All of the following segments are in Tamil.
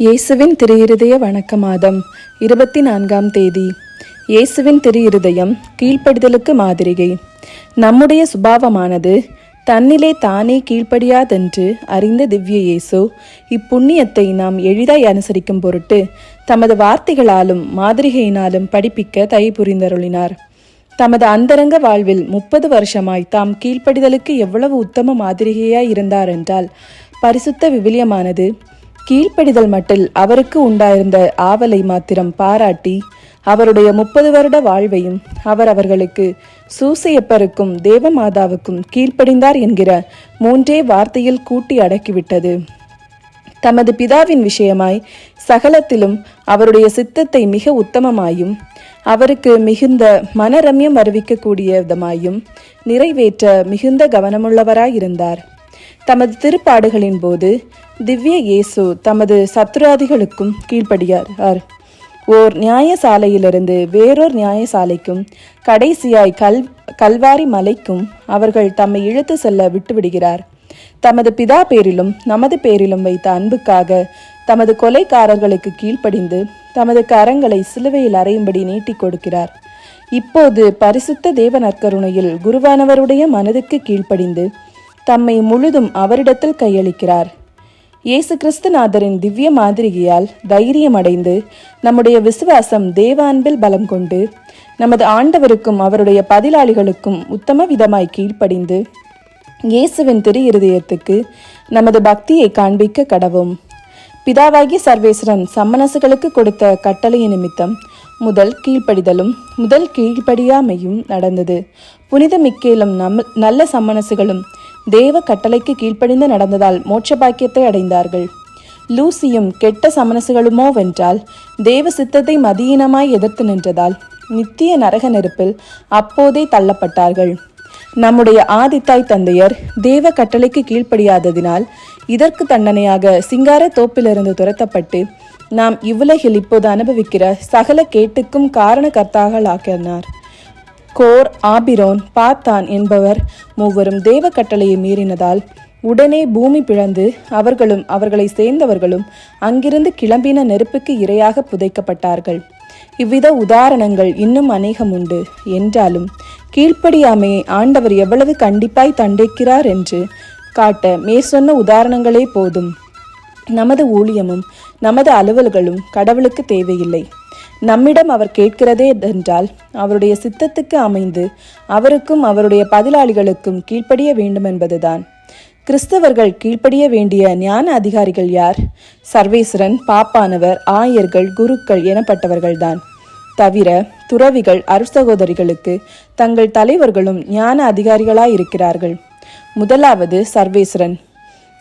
இயேசுவின் திரு இருதய வணக்க மாதம் இருபத்தி நான்காம் தேதி. இயேசுவின் திரு இருதயம் கீழ்ப்படிதலுக்கு மாதிரிகை. நம்முடைய சுபாவமானது தன்னிலே தானே கீழ்ப்படியாதென்று அறிந்த திவ்ய இயேசு இப்புண்ணியத்தை நாம் எளிதாய் அனுசரிக்கும் பொருட்டு தமது வார்த்தைகளாலும் மாதிரிகையினாலும் படிப்பிக்க தை புரிந்தருளினார். தமது அந்தரங்க வாழ்வில் முப்பது வருஷமாய் தாம் கீழ்ப்படிதலுக்கு எவ்வளவு உத்தம மாதிரிகையாய் இருந்தார் என்றால் பரிசுத்த விவிலியமானது கீழ்ப்படிதல் மட்டில் அவருக்கு உண்டாயிருந்த ஆவலை மாத்திரம் பாராட்டி அவருடைய முப்பது வருட வாழ்வையும் அவர் அவர்களுக்கு சூசையப்பருக்கும் தேவமாதாவுக்கும் கீழ்ப்படிந்தார் என்கிற மூன்றே வார்த்தையில் கூட்டி அடக்கிவிட்டது. தமது பிதாவின் விஷயமாய் சகலத்திலும் அவருடைய சித்தத்தை மிக உத்தமமாயும் அவருக்கு மிகுந்த மனரம்யம் அறிவிக்கக்கூடிய விதமாயும் நிறைவேற்ற மிகுந்த கவனமுள்ளவராயிருந்தார். தமது திருப்பாடுகளின் போது திவ்ய இயேசு தமது சத்துராதிகளுக்கும் கீழ்ப்படியார். ஓர் நியாயசாலையிலிருந்து வேறொரு நியாயசாலைக்கும் கடைசியாய் கல் கல்வாரி மலைக்கும் அவர்கள் தம்மை இழுத்து செல்ல விட்டுவிடுகிறார். தமது பிதா பேரிலும் நமது பேரிலும் வைத்த அன்புக்காக தமது கொலைக்காரர்களுக்கு கீழ்ப்படிந்து தமது கரங்களை சிலுவையில் அறையும்படி நீட்டிக் கொடுக்கிறார். இப்போது பரிசுத்த தேவ நற்கருணையில் குருவானவருடைய மனதுக்கு கீழ்ப்படிந்து தம்மை முழுதும் அவரிடத்தில் கையளிக்கிறார். இயேசு கிறிஸ்துநாதரின் திவ்ய மாதிரிகையால் தைரியமடைந்து நம்முடைய விசுவாசம் தேவ அன்பில் பலம் கொண்டு நமது ஆண்டவருக்கும் அவருடைய பதிலாளிகளுக்கும் உத்தம விதமாய் கீழ்ப்படிந்து இயேசுவின் திரு இருதயத்துக்கு நமது பக்தியை காண்பிக்க கடவும். பிதாவாகி சர்வேஸ்வரன் சம்மனசுகளுக்கு கொடுத்த கட்டளையின் நிமித்தம் முதல் கீழ்ப்படிதலும் முதல் கீழ்ப்படியாமையும் நடந்தது. புனித மிக்கேலும் நம் நல்ல சம்மனசுகளும் தேவ கட்டளைக்கு கீழ்ப்படிந்து நடந்ததால் மோட்ச பாக்கியத்தை அடைந்தார்கள். லூசியும் கெட்ட சமனசுகளுமோ வென்றால் தேவ சித்தத்தை மதியீனமாய் எதிர்த்து நின்றதால் நித்திய நரக நெருப்பில் அப்போதே தள்ளப்பட்டார்கள். நம்முடைய ஆதித்தாய் தந்தையர் தேவ கட்டளைக்கு கீழ்ப்படியாததினால் இதற்கு தண்டனையாக சிங்கார தோப்பிலிருந்து துரத்தப்பட்டு நாம் இவ்வுலகில் இப்போது அனுபவிக்கிற சகல கேட்டுக்கும் காரணகர்த்தாகளாக்கினார் கோர் ஆபிரோன் பாத்தான் என்பவர் மூவரும் தேவ கட்டளையை மீறினதால் உடனே பூமி பிளந்து அவர்களும் அவர்களை சேர்ந்தவர்களும் அங்கிருந்து கிளம்பின நெருப்புக்கு இரையாக புதைக்கப்பட்டார்கள். இவ்வித உதாரணங்கள் இன்னும் அநேகம் உண்டு. என்றாலும் கீழ்ப்படியாமையை ஆண்டவர் எவ்வளவு கண்டிப்பாய் தண்டிக்கிறார் என்று காட்ட மேற்சொன்ன உதாரணங்களே போதும். நமது ஊழியமும் நமது அலுவல்களும் கடவுளுக்கு தேவையில்லை. நம்மிடம் அவர் கேட்கிறதே என்றால் அவருடைய சித்தத்துக்கு அமைந்து அவருக்கும் அவருடைய பதிலாளிகளுக்கும் கீழ்ப்படிய வேண்டும் என்பதுதான். கிறிஸ்தவர்கள் கீழ்ப்படிய வேண்டிய ஞான அதிகாரிகள் யார்? சர்வேஸ்வரன் பாப்பானவர் ஆயர்கள் குருக்கள் எனப்பட்டவர்கள்தான். தவிர துறவிகள் அருசகோதரிகளுக்கு தங்கள் தலைவர்களும் ஞான அதிகாரிகளாயிருக்கிறார்கள். முதலாவது சர்வேஸ்வரன்.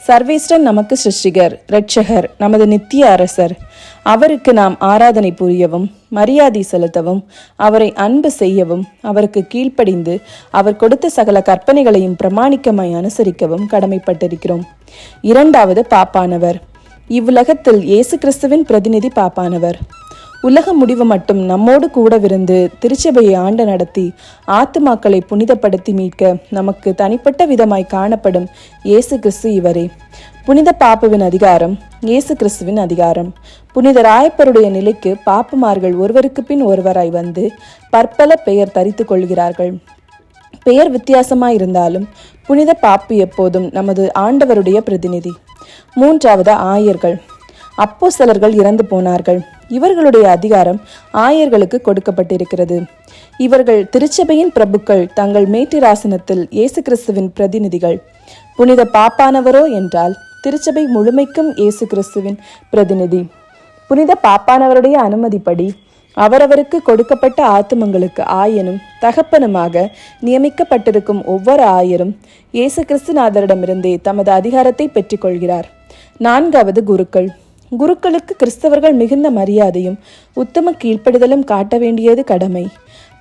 சர்வேஸ்டன் நமக்கு சிருஷ்டிகர் இரட்சகர் நமது நித்திய அரசர். அவருக்கு நாம் ஆராதனை புரியவும் மரியாதை செலுத்தவும் அவரை அன்பு செய்யவும் அவருக்கு கீழ்ப்படிந்து அவர் கொடுத்த சகல கற்பனைகளையும் பிரமாணிக்கமாய் அனுசரிக்கவும் கடமைப்பட்டிருக்கிறோம். இரண்டாவது பாப்பானவர். இவ்வுலகத்தில் இயேசு கிறிஸ்துவின் பிரதிநிதி பாப்பானவர். உலக முடிவு மட்டும் நம்மோடு கூடவிருந்து திருச்சபையை ஆண்டு நடத்தி ஆத்துமாக்களை புனிதப்படுத்தி மீட்க நமக்கு தனிப்பட்ட விதமாய் காணப்படும் இயேசு கிறிஸ்து இவரே. புனித பாப்புவின் அதிகாரம் இயேசு கிறிஸ்துவின் அதிகாரம். புனித ராயப்பருடைய நிலைக்கு பாப்புமார்கள் ஒருவருக்கு பின் ஒருவராய் வந்து பற்பல பெயர் தரித்து கொள்கிறார்கள். பெயர் வித்தியாசமாயிருந்தாலும் புனித பாப்பு எப்போதும் நமது ஆண்டவருடைய பிரதிநிதி. மூன்றாவது ஆயர்கள் அப்போ சிலர்கள் இறந்து போனார்கள். இவர்களுடைய அதிகாரம் ஆயர்களுக்கு கொடுக்கப்பட்டிருக்கிறது. இவர்கள் திருச்சபையின் பிரபுக்கள் தங்கள் மேட்டிராசனத்தில் இயேசு கிறிஸ்துவின் பிரதிநிதிகள். புனித பாப்பானவரோ என்றால் திருச்சபை முழுமைக்கும் இயேசு கிறிஸ்துவின் பிரதிநிதி. புனித பாப்பானவருடைய அனுமதிப்படி அவரவருக்கு கொடுக்கப்பட்ட ஆத்துமங்களுக்கு ஆயனும் தகப்பனுமாக நியமிக்கப்பட்டிருக்கும் ஒவ்வொரு ஆயரும் இயேசு கிறிஸ்துநாதரிடமிருந்தே தமது அதிகாரத்தை பெற்றுக்கொள்கிறார். நான்காவது குருக்கள். குருக்களுக்கு கிறிஸ்தவர்கள் மிகுந்த மரியாதையும் உத்தம கீழ்ப்படிதலும் காட்ட வேண்டியது கடமை.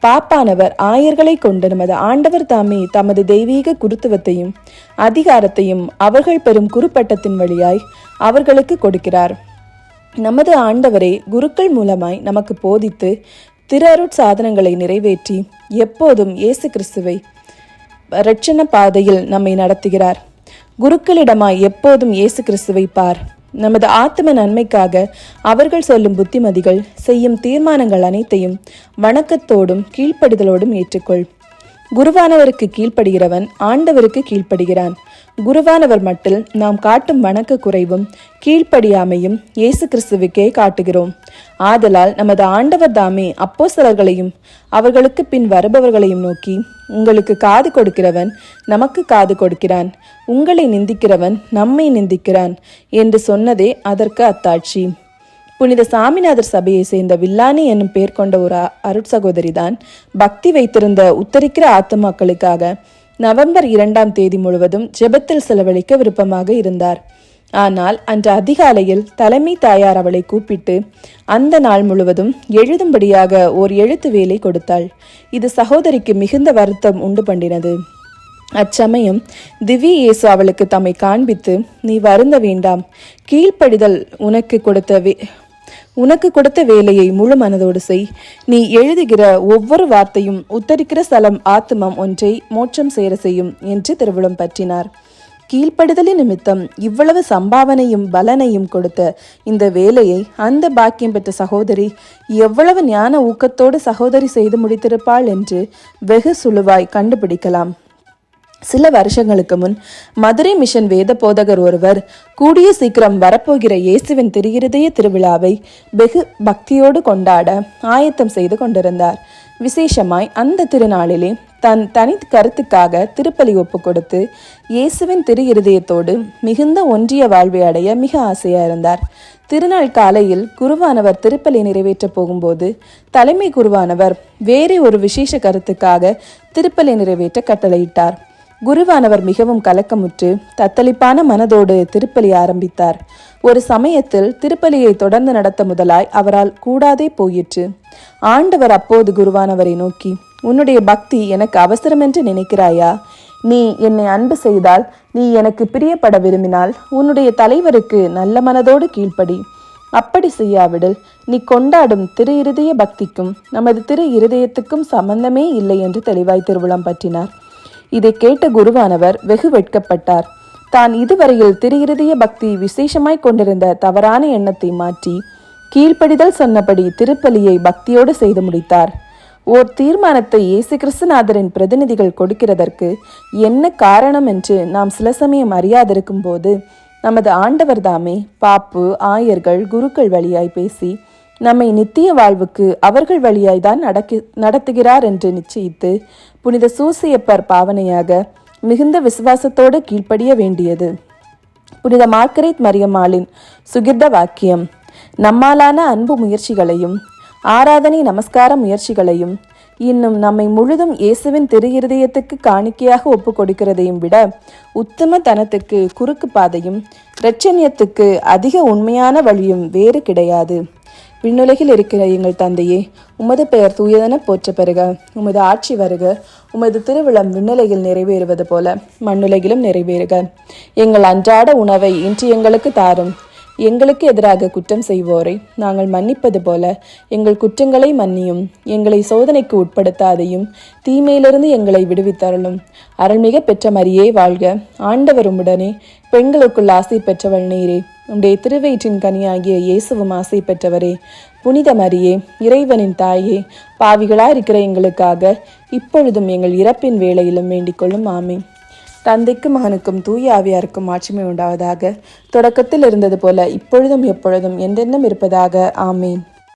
பாப்பானவர் ஆயர்களை கொண்டு நமது ஆண்டவர் தாமே தமது தெய்வீக குருத்துவத்தையும் அதிகாரத்தையும் அவர்கள் பெறும் குருப்பட்டத்தின் வழியாய் அவர்களுக்கு கொடுக்கிறார். நமது ஆண்டவரே குருக்கள் மூலமாய் நமக்கு போதித்து திருஅருட் சாதனங்களை நிறைவேற்றி எப்போதும் இயேசு கிறிஸ்துவை இரட்சண பாதையில் நம்மை நடத்துகிறார். குருக்களிடமாய் எப்போதும் இயேசு கிறிஸ்துவை பார். நமது ஆத்ம நன்மைக்காக அவர்கள் சொல்லும் புத்திமதிகள் செய்யும் தீர்மானங்கள் அனைத்தையும் வணக்கத்தோடும் கீழ்ப்படிதலோடும் ஏற்றுக்கொள். குருவானவருக்கு கீழ்ப்படுகிறவன் ஆண்டவருக்கு கீழ்ப்படுகிறான். குருவானவர் மட்டில் நாம் காட்டும் வணக்க குறைவும் கீழ்ப்படியாமையும் இயேசு கிறிஸ்துவுக்கே காட்டுகிறோம். ஆதலால் நமது ஆண்டவர் தாமே அப்போஸ்தலர்களையும் அவர்களுக்கு பின் வருபவர்களையும் நோக்கி உங்களுக்கு காது கொடுக்கிறவன் நமக்கு காது கொடுக்கிறான். உங்களை நிந்திக்கிறவன் நம்மை நிந்திக்கிறான் என்று சொன்னதே அதற்கு அத்தாட்சி. புனித சாமிநாதர் சபையை சேர்ந்த வில்லானி என்னும் பேர் கொண்ட ஒரு அருட்சகோதரிதான் பக்தி வைத்திருந்த உத்தரிக்கிற ஆத்மாக்களுக்காக நவம்பர் இரண்டாம் தேதி முழுவதும் ஜெபத்தில் செலவழிக்க விருப்பமாக இருந்தார். ஆனால் அன்று அதிகாலையில் தலைமை தாயார் அவளை கூப்பிட்டு அந்த நாள் முழுவதும் எழுதும்படியாக ஓர் எழுத்து வேலை கொடுத்தாள். இது சகோதரிக்கு மிகுந்த வருத்தம் உண்டு பண்ணினது அச்சமயம் திவி இயேசு அவளுக்கு தம்மை காண்பித்து நீ வருந்த வேண்டாம். கீழ்ப்படிதல் உனக்கு கொடுத்த வே உனக்கு கொடுத்த வேலையை முழு மனதோடு செய். நீ எழுதுகிற ஒவ்வொரு வார்த்தையும் உத்தரிக்கிற ஸ்தலம் ஆத்மம் ஒன்றை மோட்சம் சேர செய்யும் என்று திருவிழம் பற்றினார். கீழ்ப்படுதலின் நிமித்தம் இவ்வளவு சம்பாவனையும் பலனையும் கொடுத்த இந்த வேலையை அந்த பாக்கியம் பெற்ற சகோதரி எவ்வளவு ஞான ஊக்கத்தோடு சகோதரி செய்து முடித்திருப்பாள் என்று வெகு சுழுவாய் கண்டுபிடிக்கலாம். சில வருஷங்களுக்கு முன் மதுரை மிஷன் வேத போதகர் ஒருவர் கூடிய சீக்கிரம் வரப்போகிற இயேசுவின் திருகிருதய திருவிழாவை வெகு பக்தியோடு கொண்டாட ஆயத்தம் செய்து கொண்டிருந்தார். விசேஷமாய் அந்த திருநாளிலே தன் தனி கருத்துக்காக திருப்பலி ஒப்பு கொடுத்து இயேசுவின் திரு இருதயத்தோடு மிகுந்த ஒன்றிய வாழ்வை அடைய மிக ஆசையா இருந்தார். திருநாள் காலையில் குருவானவர் திருப்பலி நிறைவேற்றப் போகும்போது தலைமை குருவானவர் வேறே ஒரு விசேஷ கருத்துக்காக திருப்பலி நிறைவேற்ற கட்டளையிட்டார். குருவானவர் மிகவும் கலக்கமுற்று தத்தளிப்பான மனதோடு திருப்பலி ஆரம்பித்தார். ஒரு சமயத்தில் திருப்பலியை தொடர்ந்து நடத்த முதலாய் அவரால் கூடாதே போயிற்று. ஆண்டவர் அப்போது குருவானவரை நோக்கி உன்னுடைய பக்தி எனக்கு அவசரம் என்று நினைக்கிறாயா? நீ என்னை அன்பு செய்தால் நீ எனக்கு பிரியப்பட விரும்பினால் உன்னுடைய தலைவருக்கு நல்ல மனதோடு கீழ்ப்படி. அப்படி செய்யாவிடில் நீ கொண்டாடும் திரு இருதய பக்திக்கும் நமது திரு இருதயத்துக்கும் சம்பந்தமே இல்லை என்று தெளிவாய் திருவிழம் பற்றினார். இதை கேட்ட குருவானவர் வெகு வெட்கப்பட்டார். தான் இதுவரையில் திருஇருதய பக்தி விசேஷமாய் கொண்டிருந்த தவறான எண்ணத்தை மாற்றி கீழ்ப்படிதல் சொன்னபடி திருப்பலியை பக்தியோடு செய்து முடித்தார். ஓர் தீர்மானத்தை இயேசு கிறிஸ்துநாதரின் பிரதிநிதிகள் கொடுக்கிறதற்கு என்ன காரணம் என்று நாம் சில சமயம் அறியாதிருக்கும் போது நமது ஆண்டவர் தாமே பாப்பு ஆயர்கள் குருக்கள் வழியாய் பேசி நம்மை நித்திய வாழ்வுக்கு அவர்கள் வழியாய்தான் நடக்கி நடத்துகிறார் என்று நிச்சயித்து புனித சூசியப்பர் பாவனையாக மிகுந்த விசுவாசத்தோடு கீழ்ப்படிய வேண்டியது. புனித மார்கரேட் மரியம்மாளின் சுகிர்த வாக்கியம் நம்மாலான அன்பு முயற்சிகளையும் ஆராதனை நமஸ்கார முயற்சிகளையும் இன்னும் நம்மை முழுதும் இயேசுவின் திரு இருதயத்துக்கு காணிக்கையாக ஒப்பு கொடுக்கிறதையும் விட உத்தம தனத்துக்கு குறுக்கு பாதையும் இரட்சணியத்துக்கு அதிக உண்மையான வழியும் வேறு கிடையாது. விண்ணுலகில் இருக்கிற எங்கள் தந்தையே உமது பெயர் தூயதென போற்ற பெறுக. உமது ஆட்சி வருக. உமது திருவிழம் விண்ணுலகில் நிறைவேறுவது போல மண்ணுலகிலும் நிறைவேறுக. எங்கள் அன்றாட உணவை இன்று எங்களுக்கு தாரும். எங்களுக்கு எதிராக குற்றம் செய்வோரை நாங்கள் மன்னிப்பது போல எங்கள் குற்றங்களை மன்னியும். எங்களை சோதனைக்கு உட்படுத்தாதையும் தீமையிலிருந்து எங்களை விடுவித்தரலும் அருள்மிக பெற்ற மரியே வாழ்க. ஆண்டவர் உடனே பெண்களுக்குள் ஆசை பெற்றவள் நீரே. உம்முடைய திருவயிற்றின் கனியாகிய இயேசுவும் ஆசை பெற்றவரே புனித மரியே இறைவனின் தாயே பாவிகளாயிருக்கிற எங்களுக்காக இப்பொழுதும் எங்கள் இறப்பின் வேளையிலும் வேண்டிக் கொள்ளும். ஆமீன். தந்தைக்கும் மகனுக்கும் தூய ஆவியாருக்கும் ஆட்சிமை உண்டாவதாக தொடக்கத்தில் இருந்தது போல இப்பொழுதும் எப்பொழுதும் என்றென்றும் இருப்பதாக. ஆமீன்.